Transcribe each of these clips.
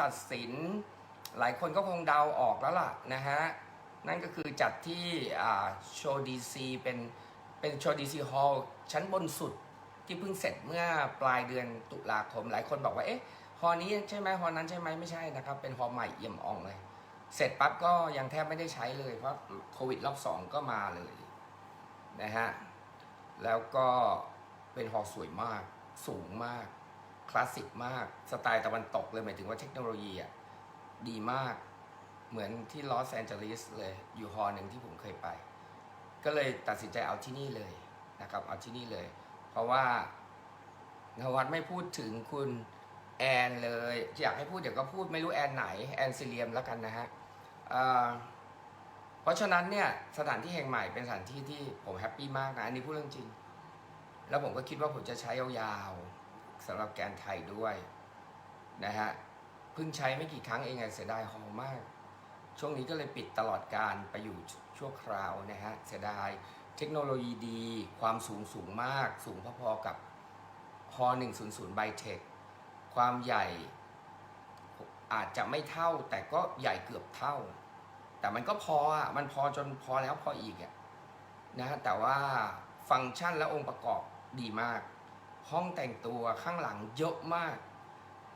ตัดสิน หลายคนก็คงเดาออกแล้วล่ะนะฮะ นั่นก็คือจัดที่โชว์ดีซีเป็นเป็นโชว์ดีซีฮอลล์ชั้นบนสุดที่เพิ่งเสร็จเมื่อปลายเดือนตุลาคม หลายคนบอกว่าเอ๊ะฮอลล์นี้ใช่ไหมฮอลล์นั้นใช่ไหมไม่ใช่นะครับ เป็นฮอลล์ใหม่เอี่ยมอ่องเลย เสร็จปั๊บก็ยังแทบไม่ได้ใช้เลยเพราะโควิดรอบสองก็มาเลยนะฮะแล้วก็เป็นฮอลล์สวยมากสูงมาก คลาสสิกมากสไตล์ตะวันตกเลยหมายถึงว่าเทคโนโลยีอะดีมากเหมือนที่ลอสแอนเจลิสเลยอยู่ฮอลล์หนึ่งที่ผมเคยไป ก็เลยตัดสินใจเอาที่นี่เลยนะครับเอาที่นี่เลย เพราะว่านวัดไม่พูดถึงคุณแอนเลยอยากให้พูดเดี๋ยวก็พูดไม่รู้แอนไหนแอนซิเลียมแล้วกันนะฮะเเพราะฉะนั้นเนี่ยสถานที่แห่งใหม่เป็นสถานที่ที่ผมแฮปปี้มากนะอันนี้พูดเรื่องจริง แล้วผมก็คิดว่าผมจะใช้ยาวๆำหรับแกนไทยด้วยนะฮะเพิ่งใช้ไม่กี่ครั้งเองไงเสียดายฮอลมาก ช่วงนี้ก็เลยปิดตลอดการไปอยู่ชั่วคราวนะฮะเสียดายเทคโนโลยีดี ความสูงสูงมาก สูงพอๆกับฮอ100 b y t e c h ความใหญ่อาจจะไม่เท่าแต่ก็ใหญ่เกือบเท่า แต่มันก็พออะมันพอจนพอแล้วพออีกอะนะฮะแต่ว่าฟังก์ชันและองค์ประกอบดีมาก ห้องแต่งตัวข้างหลังเยอะมาก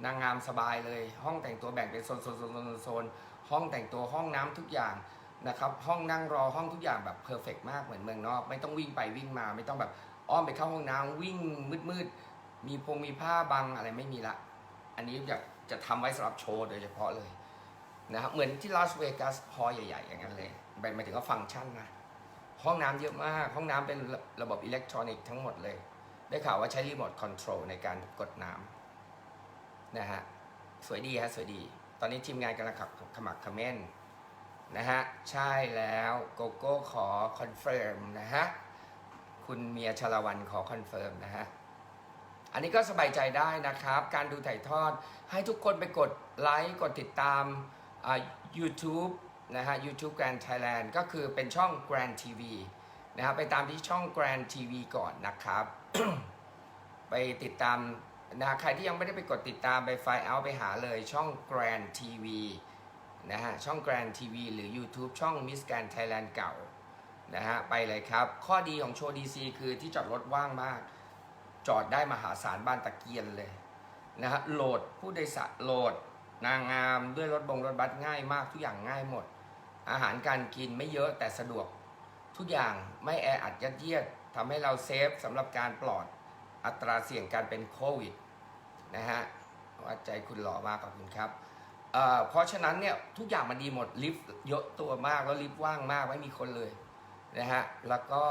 นางงามสบายเลย ห้องแต่งตัวแบ่งเป็นโซนโซนโซนโซนห้องแต่งตัวห้องน้ำทุกอย่างนะครับ ห้องนั่งรอห้องทุกอย่างแบบเพอร์เฟกมากเหมือนเมืองนอก ไม่ต้องวิ่งไปวิ่งมา ไม่ต้องแบบอ้อมไปเข้าห้องน้ำวิ่งมืดๆมีพงมีผ้าบังอะไรไม่มีละ อันนี้อยากจะทำไว้สำหรับโชว์โดยเฉพาะเลยนะครับเหมือนที่ลาสเวกัสฮอลใหญ่ ๆ อย่างนั้นเลยหมายถึงว่าฟังก์ชันนะห้องน้ำเยอะมาก ห้องน้ำเป็นระบบอิเล็กทรอนิกส์ทั้งหมดเลย ได้ข่าวว่าใช้รีโมทคอนโทรลในการกดน้ำนะฮะ สวยดีฮะ สวยดี ตอนนี้ทีมงานกำลังขับขมักเขม้นนะฮะ ใช่แล้วโกโก้ขอคอนเฟิร์มนะฮะ คุณเมียชลวันขอคอนเฟิร์มนะฮะ อันนี้ก็สบายใจได้นะครับ การดูถ่ายทอดให้ทุกคนไปกดไลค์กดติดตามอ่า YouTube นะฮะ YouTube Grand Thailand ก็คือเป็นช่อง Grand TV นะครับไปตามที่ช่อง Grand TV ก่อนนะครับ ไปติดตามนะใครที่ยังไม่ได้ไปกดติดตามไปไฟเอาไปหาเลยช่อง Grand TV นะฮะช่อง Grand TV หรือ YouTube ช่อง Miss Grand Thailand เก่านะฮะไปเลยครับ ข้อดีของโชว์ DC คือที่จอดรถว่างมาก จอดได้มหาศาลบ้านตะเกียนเลยนะฮะโหลดผู้โดยสารโหลด นางงามด้วยรถบงรถบัสง่ายมากทุกอย่างง่ายหมด อาหารการกินไม่เยอะแต่สะดวก ทุกอย่างไม่แออัดยัดเยียดทำให้เราเซฟสำหรับการปลอดอัตราเสี่ยงการเป็นโควิดนะฮะว่าใจคุณหล่อมากขอบคุณครับเอ่อเพราะฉะนั้นเนี่ยทุกอย่างมันดีหมดลิฟต์เยอะตัวมากแล้วลิฟต์ว่างมากไม่มีคนเลยนะฮะแล้วก็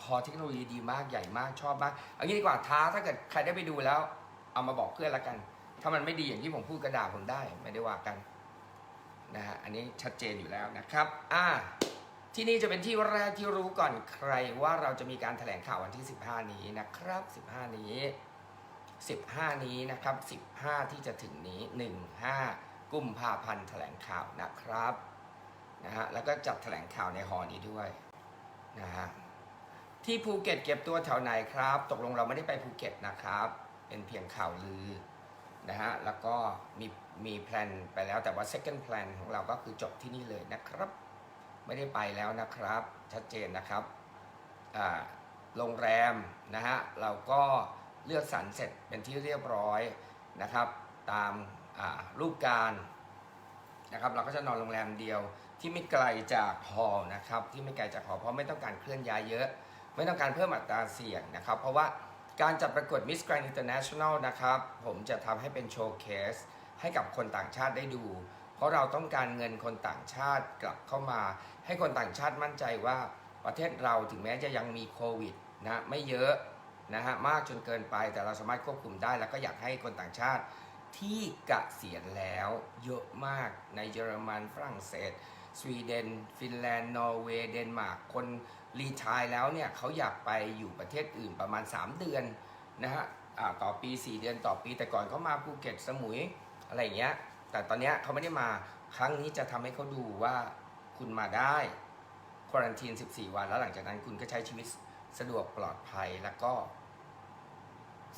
พอเทคโนโลยีดีมากใหญ่มากชอบมากเอางี้ดีกว่าท้าถ้าเกิดใครได้ไปดูแล้ว เอามาบอกเพื่อนละกัน ถ้ามันไม่ดีอย่างที่ผมพูดกระดาผมได้ไม่ได้ว่ากันนะฮะอันนี้ชัดเจนอยู่แล้วนะครับ อ่า ที่นี่จะเป็นที่แรกที่รู้ก่อนใครว่าเราจะมีการแถลงข่าววันที่ 15 นี้นะครับ 15 นี้ 15 นี้นะครับ 15 ที่จะถึงนี้ 15 กุมภาพันธ์แถลงข่าวนะครับนะฮะแล้วก็จัดแถลงข่าวในหอนี้ด้วยนะฮะที่ภูเก็ตเก็บตัวแถวไหนครับ ตกลงเราไม่ได้ไปภูเก็ตนะครับ เป็นเพียงข่าวลือนะฮะแล้วก็มีมีแพลนไปแล้วแต่ว่า second plan ของเราก็คือจบที่นี่เลยนะครับ ไม่ได้ไปแล้วนะครับ ชัดเจนนะครับโรงแรมนะฮะเราก็เลือกสรรเสร็จเป็นที่เรียบร้อยนะครับ ตามรูปการนะครับ เราก็จะนอนโรงแรมเดียวที่ไม่ไกลจากฮอนะครับ ที่ไม่ไกลจากหอเพราะไม่ต้องการเคลื่อนย้ายเยอะ ไม่ต้องการเพิ่มอัตราเสี่ยงนะครับ เพราะว่าการจัดประกวด Miss Grand International นะครับ ผมจะทำให้เป็นโชว์เคสให้กับคนต่างชาติได้ดู เพราะเราต้องการเงินคนต่างชาติกลับเข้ามา ให้คนต่างชาติมั่นใจว่าประเทศเราถึงแม้จะยังมีโควิดนะไม่เยอะนะฮะมากจนเกินไปแต่เราสามารถควบคุมได้ แล้วก็อยากให้คนต่างชาติที่กเกษียณแล้วเยอะมากในเยอรมันฝรั่งเศส สวีเดน ฟินแลนด์ นอร์เวย์ เดนมาร์กคนรีทายแล้วเนี่ยเขาอยากไปอยู่ประเทศอื่นประมาณ 3 เดือนนะฮะต่อปี 4 เดือนต่อปีแต่ก่อนเขามาภูเก็ตสมุยอะไรเงี้ย แต่ตอนนี้เขาไม่ได้มาครั้งนี้จะทำให้เขาดูว่าคุณมาได้ควอรันทีน 14 วัน แล้วหลังจากนั้นคุณก็ใช้ชีวิตสะดวกปลอดภัยแล้วก็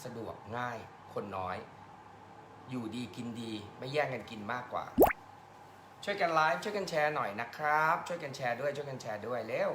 สะดวกง่ายคนน้อย อยู่ดีกินดีไม่แย่งกันกินมากกว่า ช่วยกันไลฟ์ช่วยกันแชร์หน่อยนะครับ ช่วยกันแชร์ด้วยช่วยกันแชร์ด้วยเร็ว